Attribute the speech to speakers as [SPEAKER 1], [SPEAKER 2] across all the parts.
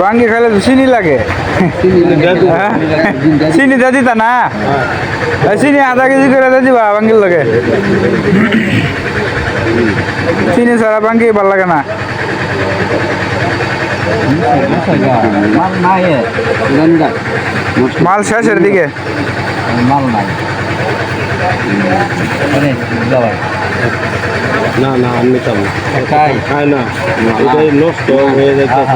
[SPEAKER 1] বাঙ্গি খাইলে তো চিনি লাগে হ্যাঁ? চিনি দে দিতা না এই চিনি আধা কেজি করে দে দিবা বাঙ্গির লগে চিনি ছাড়া বাঙ্গি ভাল লাগে না
[SPEAKER 2] মাল নাই এ গঙ্গা
[SPEAKER 1] মাল শেষের দিকে
[SPEAKER 2] মাল নাই মানে যাওয়াই
[SPEAKER 3] না না আমি নিতাম না।
[SPEAKER 2] তাই
[SPEAKER 3] না। এটাই নষ্ট হয়ে।
[SPEAKER 2] আচ্ছা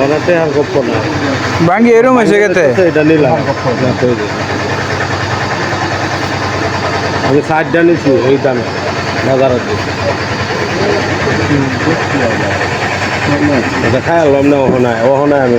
[SPEAKER 3] ওরাতে আর গপ্প না।
[SPEAKER 1] ভাঙ্গি এরম হয়েছে গেতে
[SPEAKER 3] এটা নিলাম। আমি ষাটটা নিছি এই দামে বাজারের এটা খাই আলাম না ওখানে ওখানে আমি।